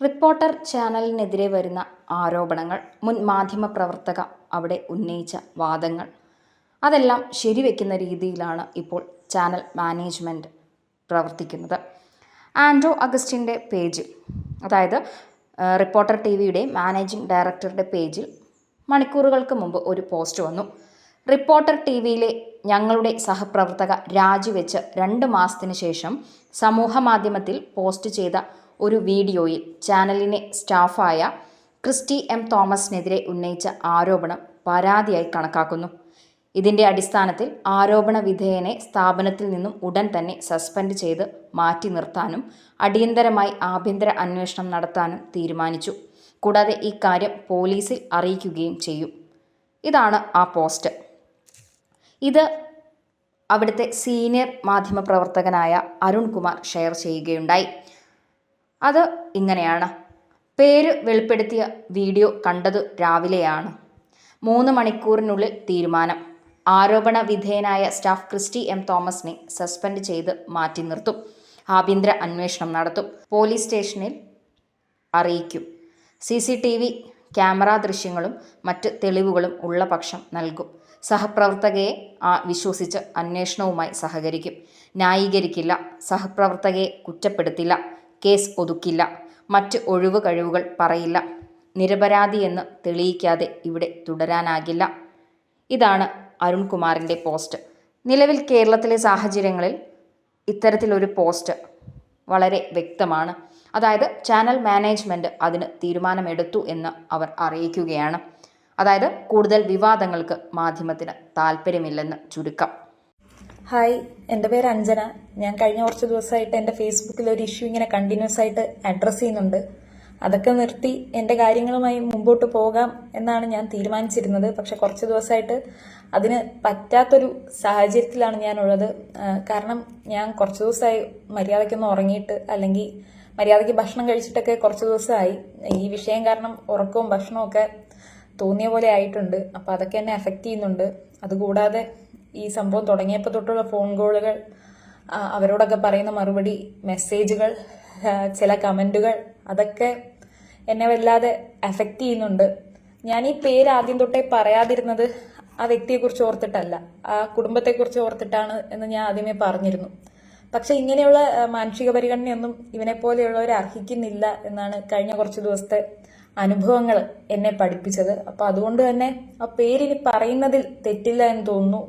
Reporter ചാനലിനെതിരെ വരുന്ന ആരോപണങ്ങൾ മുൻ മാധ്യമപ്രവർത്തക അവിടെ ഉന്നയിച്ച വാദങ്ങൾ അതെല്ലാം ശരിവെക്കുന്ന രീതിയിലാണ് ഇപ്പോൾ ചാനൽ മാനേജ്മെന്റ് പ്രവർത്തിക്കുന്നത്. ആൻഡ്രോ അഗസ്റ്റിന്റെ പേജിൽ അതായത് റിപ്പോർട്ടർ ടി വിയുടെ മാനേജിംഗ് ഡയറക്ടറുടെ പേജിൽ മണിക്കൂറുകൾക്ക് മുമ്പ് ഒരു പോസ്റ്റ് വന്നു. റിപ്പോർട്ടർ ടി വിയിലെ ഞങ്ങളുടെ സഹപ്രവർത്തക രാജിവെച്ച് രണ്ട് മാസത്തിന് ശേഷം സമൂഹ മാധ്യമത്തിൽ പോസ്റ്റ് ചെയ്ത ഒരു വീഡിയോയിൽ ചാനലിനെ സ്റ്റാഫായ ക്രിസ്റ്റി എം തോമസിനെതിരെ ഉന്നയിച്ച ആരോപണം പരാതിയായി കണക്കാക്കുന്നു. ഇതിന്റെ അടിസ്ഥാനത്തിൽ ആരോപണ വിധേയനെ സ്ഥാപനത്തിൽ നിന്നും ഉടൻ തന്നെ സസ്പെൻഡ് ചെയ്ത് മാറ്റി നിർത്താനും അടിയന്തരമായി ആഭ്യന്തര അന്വേഷണം നടത്താനും തീരുമാനിച്ചു. കൂടാതെ ഇക്കാര്യം പോലീസിൽ അറിയിക്കുകയും ചെയ്യും. ഇതാണ് ആ പോസ്റ്റ്. ഇത് അവിടുത്തെ സീനിയർ മാധ്യമപ്രവർത്തകനായ അരുൺകുമാർ ഷെയർ ചെയ്യുകയുണ്ടായി. അത് ഇങ്ങനെയാണ്. പേര് വെളിപ്പെടുത്തിയ വീഡിയോ കണ്ടത് രാവിലെയാണ്. മൂന്ന് മണിക്കൂറിനുള്ളിൽ തീരുമാനം. ആരോപണ വിധേയനായ സ്റ്റാഫ് ക്രിസ്റ്റി എം തോമസിനെ സസ്പെൻഡ് ചെയ്ത് മാറ്റി നിർത്തും. ആഭ്യന്തര അന്വേഷണം നടത്തും. പോലീസ് സ്റ്റേഷനിൽ അറിയിക്കും. C C T V camera ദൃശ്യങ്ങളും മറ്റ് തെളിവുകളും ഉള്ള പക്ഷം നൽകും. സഹപ്രവർത്തകയെ വിശ്വസിച്ച് അന്വേഷണവുമായി സഹകരിക്കും. ന്യായീകരിക്കില്ല. സഹപ്രവർത്തകയെ കുറ്റപ്പെടുത്തില്ല. കേസ് ഒതുക്കില്ല. മറ്റ് ഒഴിവ് കഴിവുകൾ പറയില്ല. നിരപരാധിയെന്ന് തെളിയിക്കാതെ ഇവിടെ തുടരാനാകില്ല. ഇതാണ് അരുൺകുമാറിന്റെ പോസ്റ്റ്. നിലവിൽ കേരളത്തിലെ സാഹചര്യങ്ങളിൽ ഇത്തരത്തിലൊരു പോസ്റ്റ് വളരെ വ്യക്തമാണ്. അതായത് ചാനൽ മാനേജ്മെന്റ് അതിന് തീരുമാനമെടുത്തു എന്ന് അവർ അറിയിക്കുകയാണ്. അതായത് കൂടുതൽ വിവാദങ്ങൾക്ക് മാധ്യമത്തിന് താല്പര്യമില്ലെന്ന് ചുരുക്കം. ഹായ് എന്റെ പേര് അഞ്ജന. ഞാൻ കഴിഞ്ഞ കുറച്ച് ദിവസമായിട്ട് എന്റെ ഫേസ്ബുക്കിൽ ഒരു ഇഷ്യൂ ഇങ്ങനെ കണ്ടിന്യൂസ് ആയിട്ട് അഡ്രസ്സ് ചെയ്യുന്നുണ്ട്. അതൊക്കെ നിർത്തി എന്റെ കാര്യങ്ങളുമായി മുമ്പോട്ട് പോകാം എന്നാണ് ഞാൻ തീരുമാനിച്ചിരുന്നത്. പക്ഷെ കുറച്ച് ദിവസമായിട്ട് അതിന് പറ്റാത്തൊരു സാഹചര്യത്തിലാണ് ഞാനുള്ളത്. കാരണം ഞാൻ കുറച്ച് ദിവസമായി മര്യാദയ്ക്കൊന്ന് ഉറങ്ങിയിട്ട് അല്ലെങ്കിൽ മര്യാദയ്ക്ക് ഭക്ഷണം കഴിച്ചിട്ടൊക്കെ കുറച്ച് ദിവസമായി. ഈ വിഷയം കാരണം ഉറക്കവും ഭക്ഷണവും ഒക്കെ തോന്നിയ പോലെ ആയിട്ടുണ്ട്. അപ്പോൾ അതൊക്കെ എന്നെ അഫക്റ്റ് ചെയ്യുന്നുണ്ട്. അതുകൂടാതെ ഈ സംഭവം തുടങ്ങിയപ്പോൾ തൊട്ടുള്ള ഫോൺ കോളുകൾ അവരോടൊക്കെ പറയുന്ന മറുപടി മെസ്സേജുകൾ ചില കമന്റുകൾ അതൊക്കെ എന്നെ വല്ലാതെ എഫക്റ്റ് ചെയ്യുന്നുണ്ട്. ഞാൻ ഈ പേര് ആദ്യം തൊട്ടേ പറയാതിരുന്നത് ആ വ്യക്തിയെക്കുറിച്ച് ഓർത്തിട്ടല്ല. ആ കുടുംബത്തെക്കുറിച്ച് ഓർത്തിട്ടാണ് എന്ന് ഞാൻ ആദ്യമേ പറഞ്ഞിരുന്നു. പക്ഷെ ഇങ്ങനെയുള്ള മാനുഷിക പരിഗണനയൊന്നും ഇവനെ പോലെയുള്ളവർ അർഹിക്കുന്നില്ല എന്നാണ് കഴിഞ്ഞ കുറച്ച് ദിവസത്തെ അനുഭവങ്ങൾ എന്നെ പഠിപ്പിച്ചത്. അപ്പൊ അതുകൊണ്ട് തന്നെ ആ പേരിനി പറയുന്നതിൽ തെറ്റില്ല എന്ന് തോന്നുന്നു.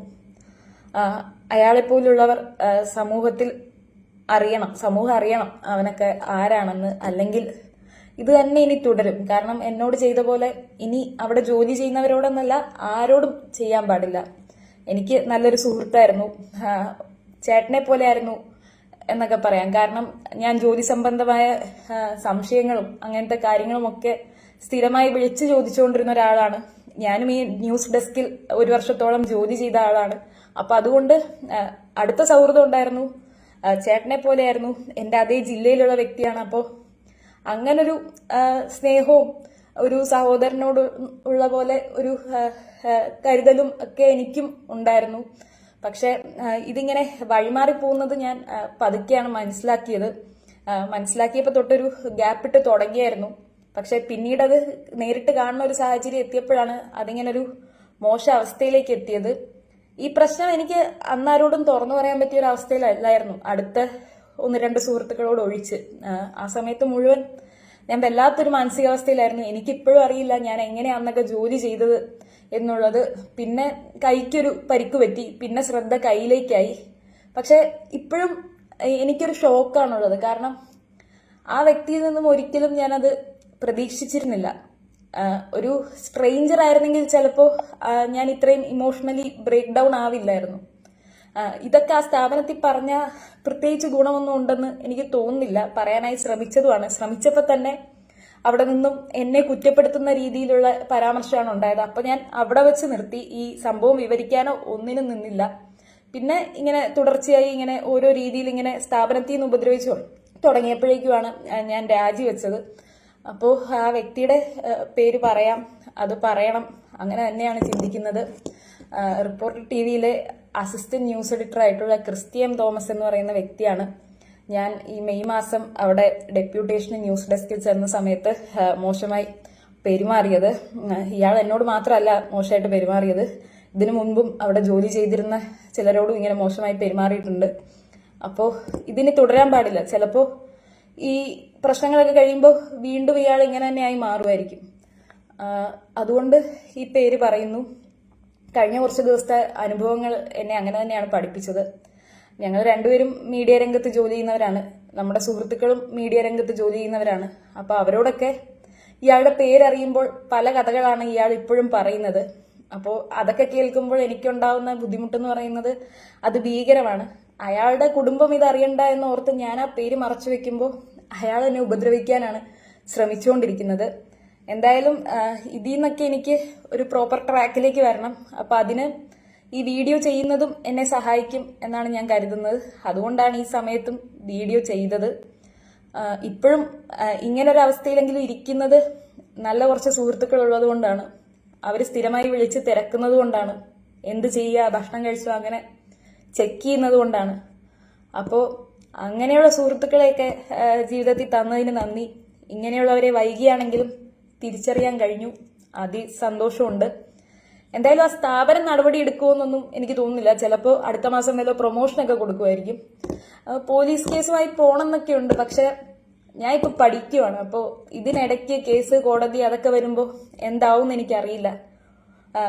അയാളെപ്പോലുള്ളവർ പോലുള്ളവർ സമൂഹത്തിൽ അറിയണം സമൂഹം അറിയണം അവനൊക്കെ ആരാണെന്ന് അല്ലെങ്കിൽ ഇത് തന്നെ ഇനി തുടരും. കാരണം എന്നോട് ചെയ്ത പോലെ ഇനി അവിടെ ജോലി ചെയ്യുന്നവരോടൊന്നല്ല ആരോടും ചെയ്യാൻ പാടില്ല. എനിക്ക് നല്ലൊരു സുഹൃത്തായിരുന്നു. ചേട്ടനെ പോലെ ആയിരുന്നു എന്നൊക്കെ പറയാം. കാരണം ഞാൻ ജോലി സംബന്ധമായ സംശയങ്ങളും അങ്ങനത്തെ കാര്യങ്ങളുമൊക്കെ സ്ഥിരമായി വിളിച്ചു ചോദിച്ചുകൊണ്ടിരുന്ന ഒരാളാണ്. ഞാനും ഈ ന്യൂസ് ഡെസ്കിൽ ഒരു വർഷത്തോളം ജോലി ചെയ്ത ആളാണ്. അപ്പൊ അതുകൊണ്ട് അടുത്ത സൗഹൃദം ഉണ്ടായിരുന്നു. ചേട്ടനെ പോലെയായിരുന്നു. എന്റെ അതേ ജില്ലയിലുള്ള വ്യക്തിയാണ്. അപ്പോൾ അങ്ങനൊരു സ്നേഹവും ഒരു സഹോദരനോട് ഉള്ള പോലെ ഒരു കരുതലും ഒക്കെ എനിക്കും ഉണ്ടായിരുന്നു. പക്ഷെ ഇതിങ്ങനെ വഴിമാറി പോകുന്നത് ഞാൻ പതുക്കെയാണ് മനസ്സിലാക്കിയത്. മനസ്സിലാക്കിയപ്പോൾ തൊട്ടൊരു ഗ്യാപ്പിട്ട് തുടങ്ങിയായിരുന്നു. പക്ഷെ പിന്നീട് അത് നേരിട്ട് കാണുന്ന ഒരു സാഹചര്യം എത്തിയപ്പോഴാണ് അതിങ്ങനെ ഒരു മോശ അവസ്ഥയിലേക്ക് എത്തിയത്. ഈ പ്രശ്നം എനിക്ക് അന്നാരോടും തുറന്നു പറയാൻ പറ്റിയ ഒരു അവസ്ഥയിലല്ലായിരുന്നു അടുത്ത ഒന്ന് രണ്ട് സുഹൃത്തുക്കളോട് ഒഴിച്ച്. ആ, സമയത്ത് മുഴുവൻ ഞാൻ വല്ലാത്തൊരു മാനസികാവസ്ഥയിലായിരുന്നു. എനിക്കിപ്പോഴും അറിയില്ല ഞാൻ എങ്ങനെയാ അന്നൊക്കെ ജോലി ചെയ്തത് എന്നുള്ളത്. പിന്നെ കൈക്കൊരു പരിക്ക് പറ്റി പിന്നെ ശ്രദ്ധ കയ്യിലേക്കായി. പക്ഷെ ഇപ്പോഴും എനിക്കൊരു ഷോക്കാണുള്ളത്. കാരണം ആ വ്യക്തിയിൽ നിന്നും ഒരിക്കലും ഞാനത് പ്രതീക്ഷിച്ചിരുന്നില്ല. ഒരു സ്ട്രേഞ്ചർ ആയിരുന്നെങ്കിൽ ചിലപ്പോൾ ഞാൻ ഇത്രയും ഇമോഷണലി ബ്രേക്ക് ഡൗൺ ആവില്ലായിരുന്നു. ഇതൊക്കെ ആ സ്ഥാപനത്തിൽ പറഞ്ഞ പ്രത്യേകിച്ച് ഗുണമൊന്നും ഉണ്ടെന്ന് എനിക്ക് തോന്നുന്നില്ല. പറയാനായി ശ്രമിച്ചതുമാണ്. ശ്രമിച്ചപ്പോൾ തന്നെ അവിടെ നിന്നും എന്നെ കുറ്റപ്പെടുത്തുന്ന രീതിയിലുള്ള പരാമർശമാണ് ഉണ്ടായത്. അപ്പോൾ ഞാൻ അവിടെ വെച്ച് നിർത്തി. ഈ സംഭവം വിവരിക്കാനോ ഒന്നിനും നിന്നില്ല. പിന്നെ ഇങ്ങനെ തുടർച്ചയായി ഇങ്ങനെ ഓരോ രീതിയിൽ ഇങ്ങനെ സ്ഥാപനത്തിൽ നിന്ന് ഉപദ്രവിച്ചു തുടങ്ങിയപ്പോഴേക്കുമാണ് ഞാൻ രാജിവെച്ചത്. അപ്പോൾ ആ വ്യക്തിയുടെ പേര് പറയാം അത് പറയണം. അങ്ങനെ തന്നെയാണ് ചിന്തിക്കുന്നത്. റിപ്പോർട്ടർ ടി വിയിലെ അസിസ്റ്റന്റ് ന്യൂസ് എഡിറ്റർ ആയിട്ടുള്ള ക്രിസ്ത്യൻ തോമസ് എന്ന് പറയുന്ന വ്യക്തിയാണ്. ഞാൻ ഈ മെയ് മാസം അവിടെ ഡെപ്യൂട്ടേഷന് ന്യൂസ് ഡെസ്കിൽ ചെന്ന സമയത്ത് മോശമായി പെരുമാറിയത്. ഇയാൾ എന്നോട് മാത്രമല്ല മോശമായിട്ട് പെരുമാറിയത്. ഇതിനു മുൻപും അവിടെ ജോലി ചെയ്തിരുന്ന ചിലരോടും ഇങ്ങനെ മോശമായി പെരുമാറിയിട്ടുണ്ട്. അപ്പോൾ ഇതിന് തുടരാൻ പാടില്ല. ചിലപ്പോൾ ഈ പ്രശ്നങ്ങളൊക്കെ കഴിയുമ്പോൾ വീണ്ടും ഇയാൾ ഇങ്ങനെ തന്നെയായി മാറുമായിരിക്കും. അതുകൊണ്ട് ഈ പേര് പറയുന്നു. കഴിഞ്ഞ കുറച്ച് ദിവസത്തെ അനുഭവങ്ങൾ എന്നെ അങ്ങനെ തന്നെയാണ് പഠിപ്പിച്ചത്. ഞങ്ങൾ രണ്ടുപേരും മീഡിയ രംഗത്ത് ജോലി ചെയ്യുന്നവരാണ്. നമ്മുടെ സുഹൃത്തുക്കളും മീഡിയ രംഗത്ത് ജോലി ചെയ്യുന്നവരാണ്. അപ്പോൾ അവരോടൊക്കെ ഇയാളുടെ പേരറിയുമ്പോൾ പല കഥകളാണ് ഇയാൾ ഇപ്പോഴും പറയുന്നത്. അപ്പോൾ അതൊക്കെ കേൾക്കുമ്പോൾ എനിക്കുണ്ടാവുന്ന ബുദ്ധിമുട്ടെന്ന് പറയുന്നത് അത് ഭീകരമാണ്. അയാളുടെ കുടുംബം ഇത് അറിയണ്ട എന്ന് ഓർത്ത് ഞാൻ ആ പേര് മറച്ചു വെക്കുമ്പോൾ അയാൾ എന്നെ ഉപദ്രവിക്കാനാണ് ശ്രമിച്ചുകൊണ്ടിരിക്കുന്നത്. എന്തായാലും ഇതിൽ നിന്നൊക്കെ എനിക്ക് ഒരു പ്രോപ്പർ ട്രാക്കിലേക്ക് വരണം. അപ്പൊ അതിന് ഈ വീഡിയോ ചെയ്യുന്നതും എന്നെ സഹായിക്കും എന്നാണ് ഞാൻ കരുതുന്നത്. അതുകൊണ്ടാണ് ഈ സമയത്തും വീഡിയോ ചെയ്തത്. ഇപ്പോഴും ഇങ്ങനൊരവസ്ഥയിലെങ്കിലും ഇരിക്കുന്നത് നല്ല കുറച്ച് സുഹൃത്തുക്കൾ ഉള്ളത് കൊണ്ടാണ് അവർ സ്ഥിരമായി വിളിച്ച് തിരക്കുന്നത് കൊണ്ടാണ്. എന്ത് ചെയ്യുക ഭക്ഷണം കഴിച്ചോ? അങ്ങനെ ചെക്ക് ചെയ്യുന്നത് കൊണ്ടാണ്. അപ്പോൾ അങ്ങനെയുള്ള സുഹൃത്തുക്കളെയൊക്കെ ജീവിതത്തിൽ തന്നതിന് നന്ദി. ഇങ്ങനെയുള്ളവരെ വൈകിയാണെങ്കിലും തിരിച്ചറിയാൻ കഴിഞ്ഞു. അതി സന്തോഷമുണ്ട്. എന്തായാലും ആ സ്ഥാപനം നടപടി എടുക്കുമെന്നൊന്നും എനിക്ക് തോന്നുന്നില്ല. ചിലപ്പോൾ അടുത്ത മാസം വല്ല പ്രൊമോഷനൊക്കെ കൊടുക്കുമായിരിക്കും. പോലീസ് കേസുമായി പോകണമെന്നൊക്കെ ഉണ്ട് പക്ഷെ ഞാൻ ഇപ്പൊ പഠിക്കുവാണ്. അപ്പോൾ ഇതിനിടയ്ക്ക് കേസ് കോടതി അതൊക്കെ വരുമ്പോൾ എന്താവും എനിക്കറിയില്ല. ആ,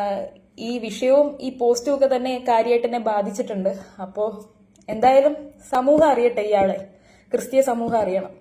ഈ വിഷയവും ഈ പോസ്റ്റും ഒക്കെ തന്നെ കാര്യമായിട്ട് എന്നെ ബാധിച്ചിട്ടുണ്ട്. അപ്പോൾ എന്തായാലും സമൂഹം അറിയട്ടെ ഇയാളെ. ക്രിസ്തീയ സമൂഹം അറിയണം.